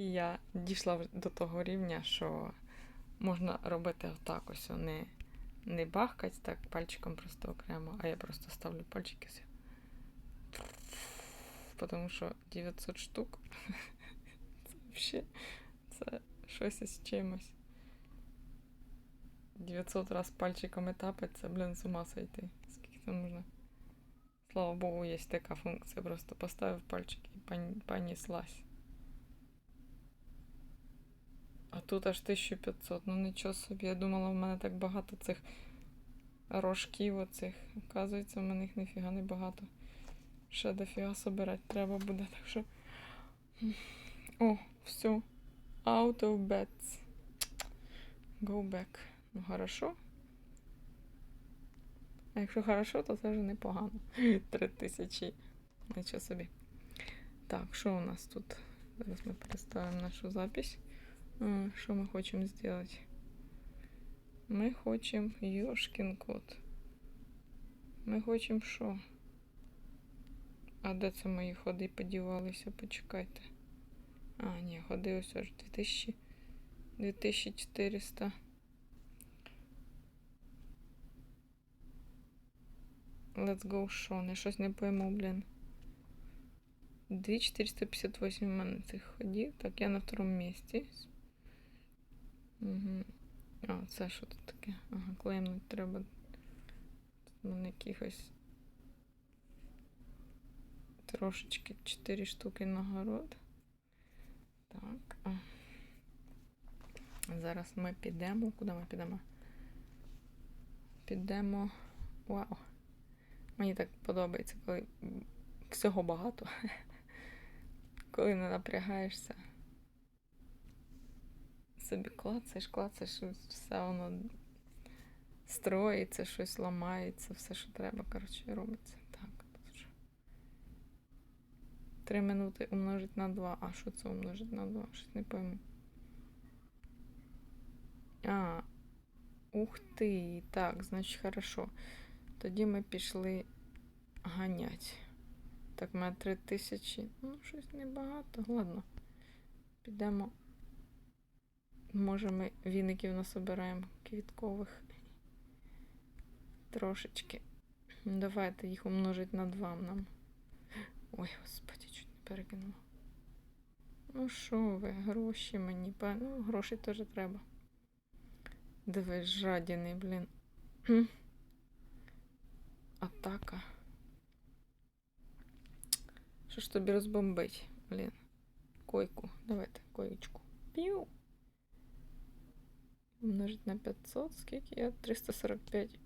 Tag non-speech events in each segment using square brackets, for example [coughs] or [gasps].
І я дійшла до того рівня, що можна робити отак ось, не, не бахкать так пальчиком просто окремо, а я просто ставлю пальчики. Тому що 900 штук це взагалі це щось із чимось. 900 раз пальчиками тапать, це, блін, з ума сойти. Скільки це можна? Слава Богу, є така функція. Просто поставив пальчик і пон- понеслась. А тут аж 1500. Ну нічого собі. Я думала, в мене так багато цих рожків оцих. Оказується, в мене їх ніфіга не багато. Ще дофіга собирати треба буде. Так що. О, все. Out of bets. Go back. Ну, хорошо. А якщо хорошо, то це вже непогано. [laughs] Три тисячі. Нічого собі. Так, що у нас тут? Зараз ми переставимо нашу запись. Що ми хочемо зробити? Ми хочемо Йошкін код. Ми хочемо що? А де це мої ходи подівалися? Почекайте. А, ні, ходи ось аж 2000, 2400. Let's go що? Я щось не пойму, блін. 2458 в мене цих ходів. Так, я на второму місці. Угу. А, це що тут таке? Ага, клеймнуть треба. Тут мене якихось трошечки 4 штуки нагород. Так. а. Зараз ми підемо. Куди ми підемо? Підемо. Вау. Мені так подобається, коли всього багато. [laughs] Коли не напрягаєшся. Собі клацаєш, клацаєш, все воно строїться, щось ламається, все, що треба, коротше, робиться. Так, що. Три минути умножить на два. А що це умножить на два? Щось не пойму. А, ух ти. Так, значить, хорошо. Тоді ми пішли ганять. Так, в мене три тисячі. Ну, щось небагато. Ладно. Підемо. Може, ми віників насобираємо квіткових. Трошечки. Давайте їх умножить на два нам. Ой, господи, чуть не перекинула. Ну що ви, гроші мені. Ну, гроші теж треба. Дивись, жадіний, блін. Атака. Що ж тобі розбомбить, блін? Койку. Давайте, коєчку. Пів. Умножить на 500. Скільки я? 345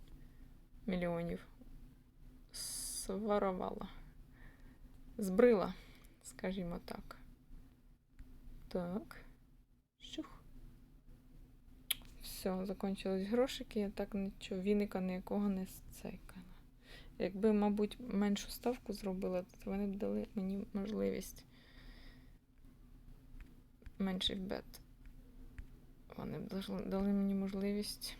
мільйонів. Своровала. Збрила, скажімо так. Так. Щух. Все, закончились грошики. Я так нічого, віника ніякого не сцейкала. Якби, мабуть, меншу ставку зробила, то вони б дали мені можливість. Менший бет. Вони б дали- мені можливість.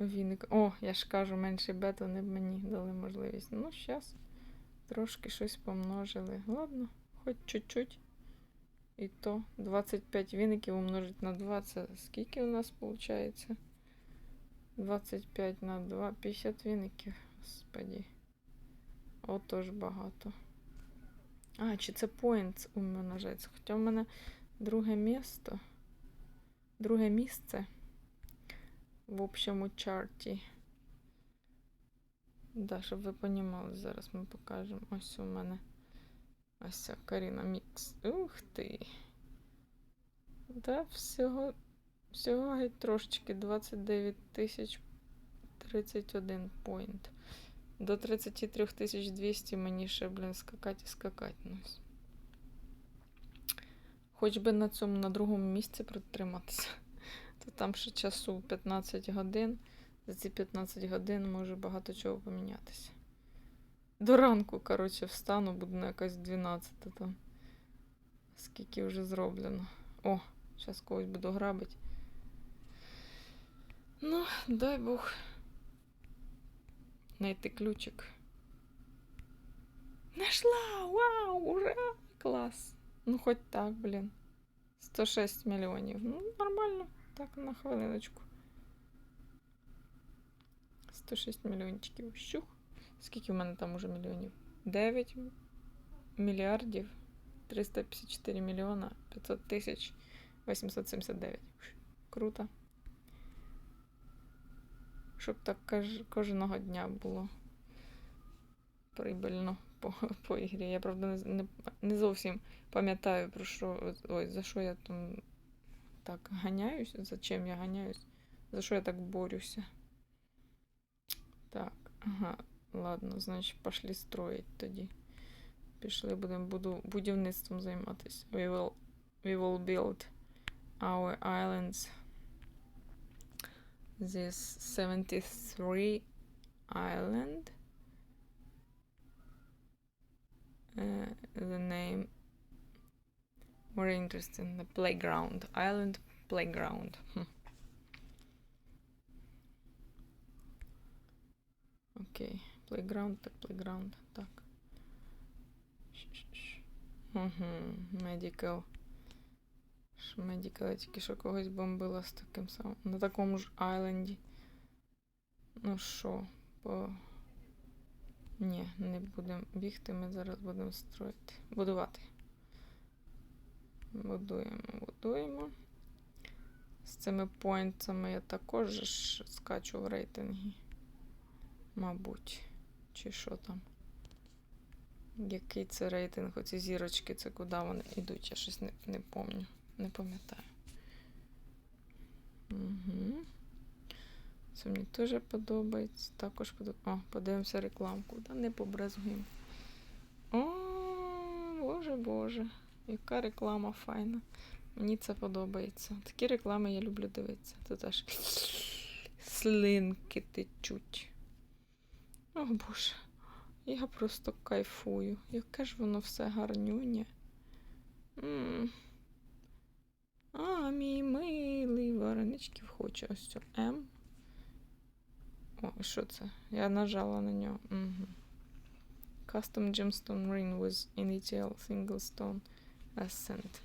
Віник. О, я ж кажу, менший бет, вони б мені дали можливість. Ну, зараз трошки щось помножили. Ладно, хоч чуть-чуть. І то 25 віників умножить на 2. Це скільки у нас виходить? 25 на 2, 50 віників. Господі. Отож багато. А, чи це points умножається? Хоча в мене друге місто. Друге місце в общому чарті. Да, щоб ви понімали, зараз ми покажемо. Ось у мене ось ця Каріна Мікс. Ух ти. Да, всього Всього геть трошечки 29 тисяч 31 поінт. До 33 тисяч 200 мені ще, блін, скакати і скакати. Ну. Хоч би на цьому на другому місці притриматися. То там ще часу 15 годин. За ці 15 годин може багато чого помінятися. До ранку, коротше, встану, буду на якась 12 там. Скільки вже зроблено. О, зараз когось буду грабити. Ну, дай Бог. Найти ключик. Нашла! Вау! Ура! Клас. Ну, хоч так, блін. 106 мільйонів. Ну, нормально. Так, на хвилиночку. 106 мільйончиків. Щух. Скільки в мене там уже мільйонів? 9 мільярдів 354 мільйона 500 тисяч 879. Круто. Щоб так кож- кожного дня було прибильно по, [laughs] по ігрі. Я правда не, не, зовсім пам'ятаю про що. Ой, за що я там так ганяюсь, за чим я ганяюсь, за що я так борюся. Так, ага, ладно, значить, пошли строїть тоді. Пішли, будемо буду, будівництвом займатися. We will, we will build our islands. This 73 island. Uh, the name very interesting. The playground. Island playground. Окей. Playground, так playground. Так. Угу. Medical. Ж Medical, я тільки що когось бомбила з таким самим. На такому ж айленді. Ну що, по. Ні, не будемо бігти, ми зараз будемо строїти. Будувати. Будуємо, будуємо. З цими поінтами я також скачу в рейтингі. Мабуть. Чи що там? Який це рейтинг? Оці зірочки, це куди вони йдуть? Я щось не, не помню. Не пам'ятаю. Угу. Це мені теж подобається. Також подобається. О, подивимося рекламку. Та не побразгуємо. О, боже боже. Яка реклама файна. Мені це подобається. Такі реклами я люблю дивитися. Тут аж слинки течуть. О боже. Я просто кайфую. Яке ж воно все гарнюнє. М. А, мій милий вареничків хоче. Ось це М. О, що це? Я нажала на нього. Угу. Custom gemstone ring with initial single stone ascent.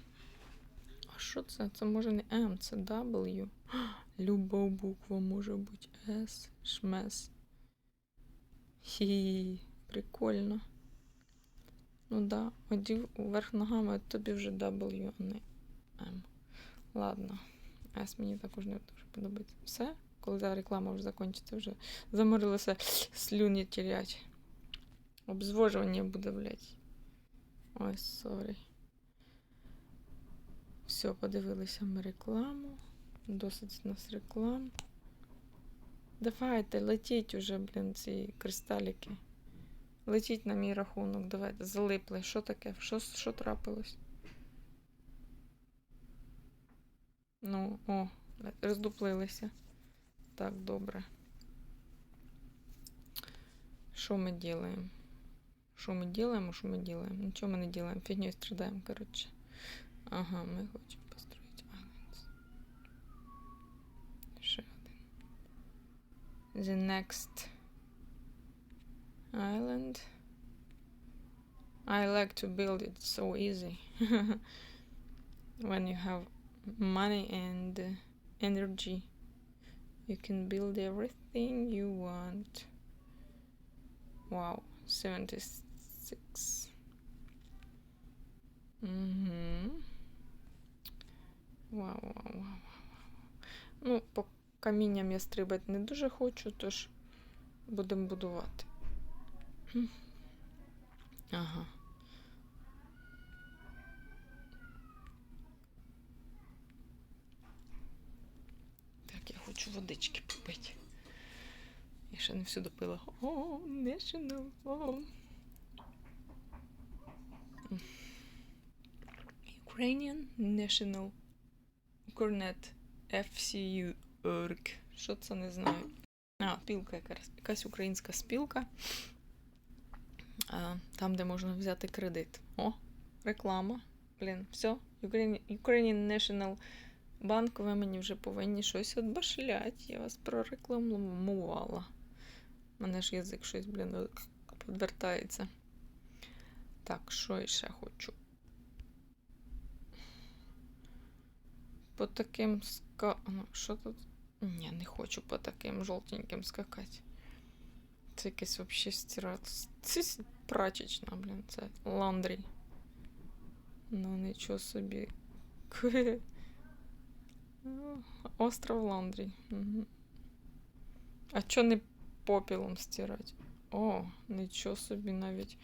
А що це? Це може не М, це W. [gasps] Люба буква може бути S. Шмес. Хі, прикольно. Ну да, одів вверх ногами, тобі вже W, а не M. Ладно. S мені також не дуже подобається. Все, коли та реклама вже закінчиться, вже заморилася слюні тірять. Обзвожування буде, блядь. Ой, сорі. Все, подивилися ми рекламу. Досить у нас реклам. Давайте, летіть уже, блін, ці кристаліки. Летіть на мій рахунок, давайте, залипли. Що таке? Що, що трапилось? Ну, о, роздуплилися. Так, добре. Що ми делаем? Що ми делаем, а що ми делаем? Нічого ми не делаем, фігньою страдаємо, коротше. Ага, ми хочемо построїти islands. Ще. The next island. I like to build it so easy. [laughs] when you have money and energy, you can build everything you want. Wow, 76. Угу. Вау, вау, вау, вау. Ну, по камінням я стрибати не дуже хочу, тож будемо будувати. Ага. Так, я хочу водички попити. Я ще не всю допила. О, National. О. Ukrainian National Cornet Org. Що це не знаю. А, спілка якась, якась українська спілка. А, там, де можна взяти кредит. О, реклама. Блін, все. Ukrainian National банк ви мені вже повинні щось отбашилять. Я вас прорекламувала. У мене ж язик щось, блін, підвертається. Так, що я ще хочу? По таким ска... Ну, що тут? Ні, не хочу по таким жовтеньким скакати. Це якесь взагалі стирати. Це прачечна, блін, це ландрі. Ну, нічого собі. [laughs] Остров Ландрі. Угу. А чо не попілом стирати? О, нічого собі навіть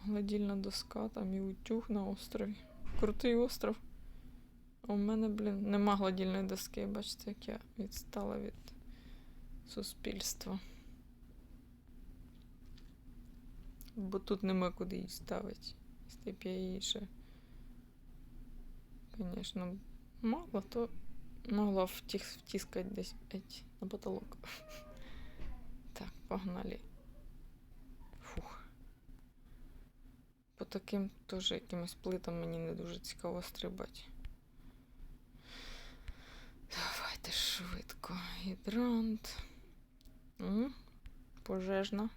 гладільна доска там і утюг на острові. Крутий остров. У мене, блін, нема гладільної доски. Бачите, як я відстала від суспільства. Бо тут нема куди її ставити. Якщо б її ще, звісно, мало, то могла втіс, втискати десь еть, на потолок. [laughs] Так, погнали. Фух. По таким теж якимось плитам мені не дуже цікаво стрибати. Давайте швидко. Гідрант. Пожежна.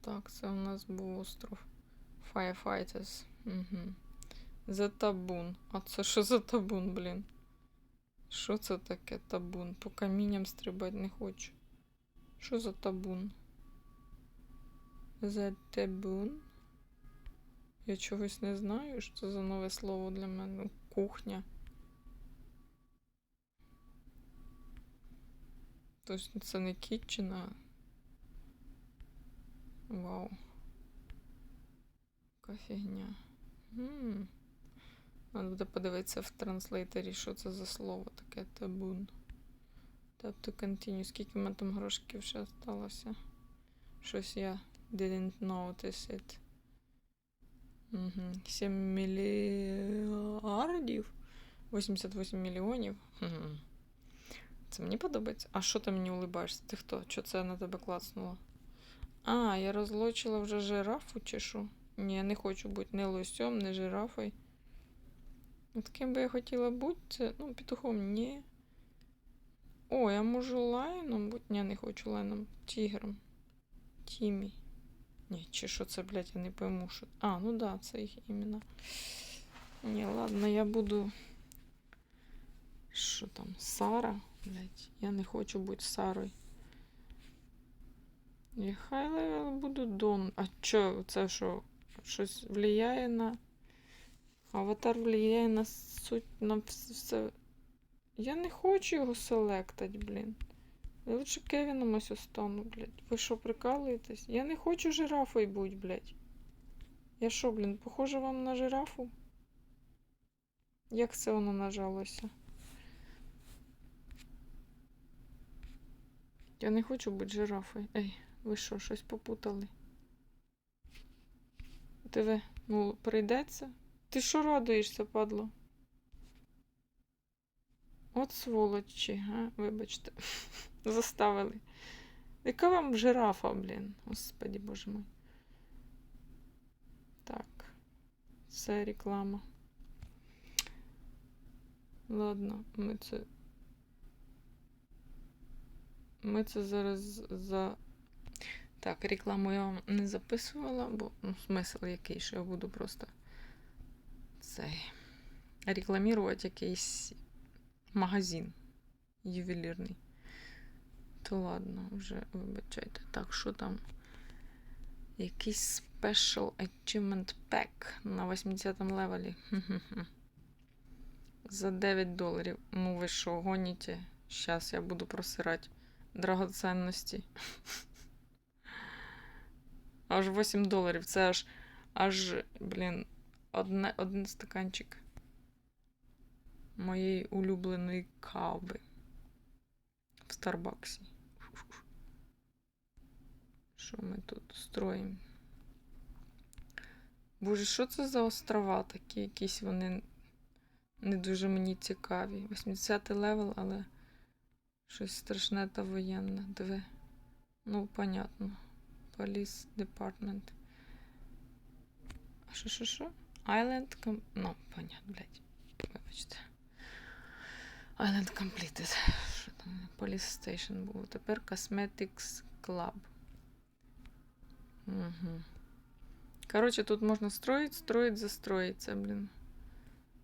Так, це у нас був остров. Firefighters. Угу. За табун. А це що за табун, блін? Що це таке табун? По камінням стрибати не хочу. Що за табун? За табун? Я чогось не знаю, що це за нове слово для мене. Кухня. Тобто це не kitchen, а... Вау. Яка фігня. М. Надо буде подивитися в транслейторі, що це за слово таке табун. To continue. Скільки в мене там грошиків ще осталося? Щось я didn't notice it. Угу. 7 мільярдів. 88 мільйонів. Угу. Це мені подобається. А що ти мені улибаєшся? Ти хто? Що це на тебе клацнуло? А, я розлочила вже жирафу чи що? Ні, я не хочу бути не лосем, не жирафою. От ким би я хотіла бути, це, ну, петухом ні. О, я можу лайном бути. Ні, не хочу лайном. Тігром. Тімі. Ні, чи що це, блядь, я не пойму, що. А, ну да, це їх імена. Ні, ладно, я буду. Що там? Сара? Блядь, я не хочу бути Сарою. І хай левел буду Дон. А чо, це що? Щось влияє на. Аватар влияє на суть на все. Я не хочу його селектати, блін. Я лучше Кевіном ось остану, блядь. Ви що, прикалуєтесь? Я не хочу жирафою бути, блядь. Я що, блін, похожа вам на жирафу? Як це воно нажалося? Я не хочу бути жирафою. Ей, ви що, щось попутали? Диви, ну, прийдеться? Ти що радуєшся, падло? От сволочі, га? Вибачте. [laughs] Заставили. Яка вам жирафа, блін? Господі боже мой. Так. Це реклама. Ладно, ми це. Ми це зараз за. Так, рекламу я вам не записувала, бо ну, смисл який, що я буду просто цей рекламувати якийсь магазин ювелірний. То ладно, вже вибачайте. Так, що там? Якийсь Special Achievement Pack на 80 му левелі. За 9 доларів. Ну ви що, гоніте? Щас я буду просирати драгоценності. Аж 8 доларів. Це аж, аж, блін, одне, один стаканчик моєї улюбленої кави в Старбаксі. Що ми тут строїмо? Боже, що це за острова такі? Якісь вони не дуже мені цікаві. 80 левел, але щось страшне та воєнне. Диви. Ну, понятно. Police Department. Що, що, що? Island Com... Ну, понятно, блядь. Вибачте. Island Completed. Що там? Police Station був. Тепер Cosmetics Club. Угу. Коротше, тут можна строїть, строїть, застроїться, блін.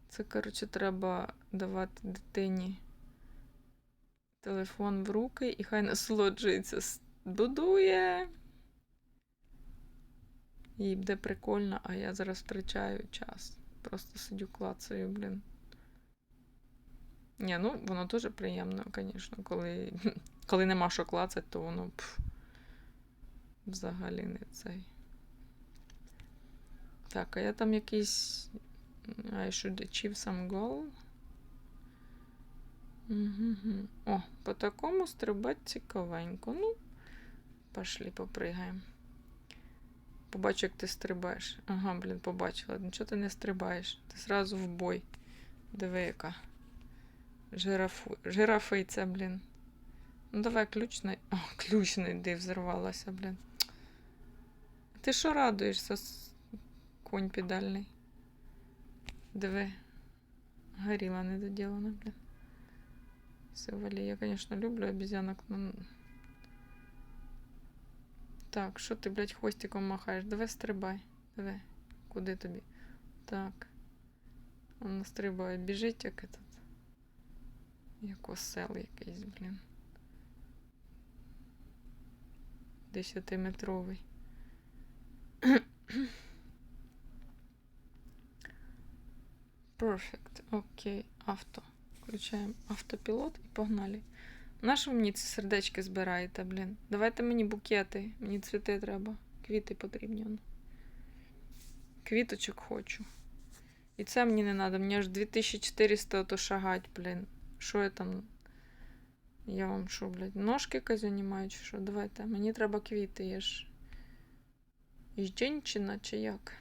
Це, коротше, треба давати дитині телефон в руки і хай насолоджується. Будує. Їй буде прикольно, а я зараз втрачаю час. Просто сидю клацаю, блін. Ні, ну воно дуже приємно, звісно, коли, [laughs] коли нема що клацати, то воно пф, взагалі не цей. Так, а я там якийсь. I should achieve some goal. О, по такому стрибати цікавенько. Ну, пошли, попригаємо. Побачу, як ти стрибаєш. Ага, блін, побачила. Нічого ти не стрибаєш. Ти зразу в бой. Диви, яка. Жирафу... Жирафиця, блін. Ну давай ключ на. [laughs] О, ключ не взорвалася, блін. Ти що радуєшся, конь педальний? Диви. Горіла недоділана, блін. Севалі. Я, звісно, люблю обезьянок, но... Так, що ти, блядь, хвостиком махаєш? Давай стрибай. Давай. Куди тобі? Так. Вона стрибає. Біжить, як этот. Як осел якийсь, блін. Десятиметровий. Perfect. Окей. Авто. Включаємо автопілот і погнали. Нащо ви мені ці сердечки збираєте, блін? Давайте мені букети. Мені цвіти треба. Квіти потрібні. ну. Квіточок хочу. І це мені не треба. Мені аж 2400 то шагать, блін. Що я там? Я вам що, блядь, ножки казюні маю, чи що? Давайте. Мені треба квіти, я ж. Жінчина чи як?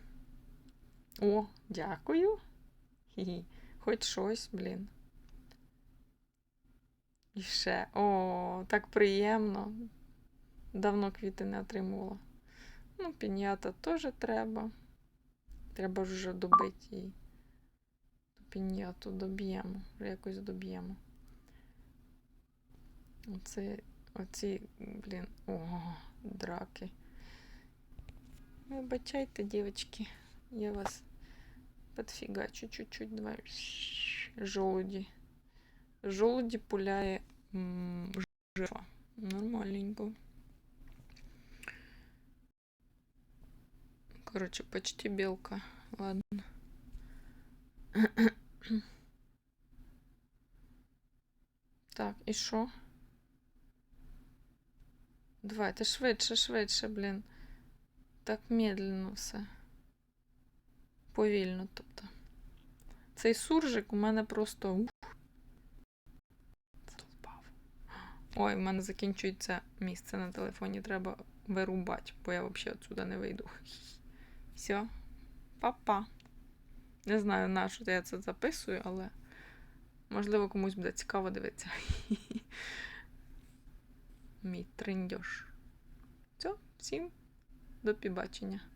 О, дякую. Хі-хі. Хоч щось, блін. І ще. О, так приємно. Давно квіти не отримувала. Ну, пінята теж треба. Треба ж вже добити її. Ту піняту доб'ємо. Вже якось доб'ємо. Оце, оці, блін, о, драки. Вибачайте, дівчатки. Я вас подфігачу чуть-чуть. Давай. Жолуді. Жолуді пуляє м, жирафа. Нормальненько. Короче, почти белка. Ладно. [coughs] Так, і що? Давайте швидше, швидше, блін. Так медленно все. Повільно, тобто. Цей суржик у мене просто. Ой, в мене закінчується місце на телефоні. Треба вирубати, бо я взагалі отсюди не вийду. [laughs] Все. Па-па. Не знаю, на що я це записую, але можливо комусь буде цікаво дивитися. [laughs] Мій триндьош. Все, всім до побачення.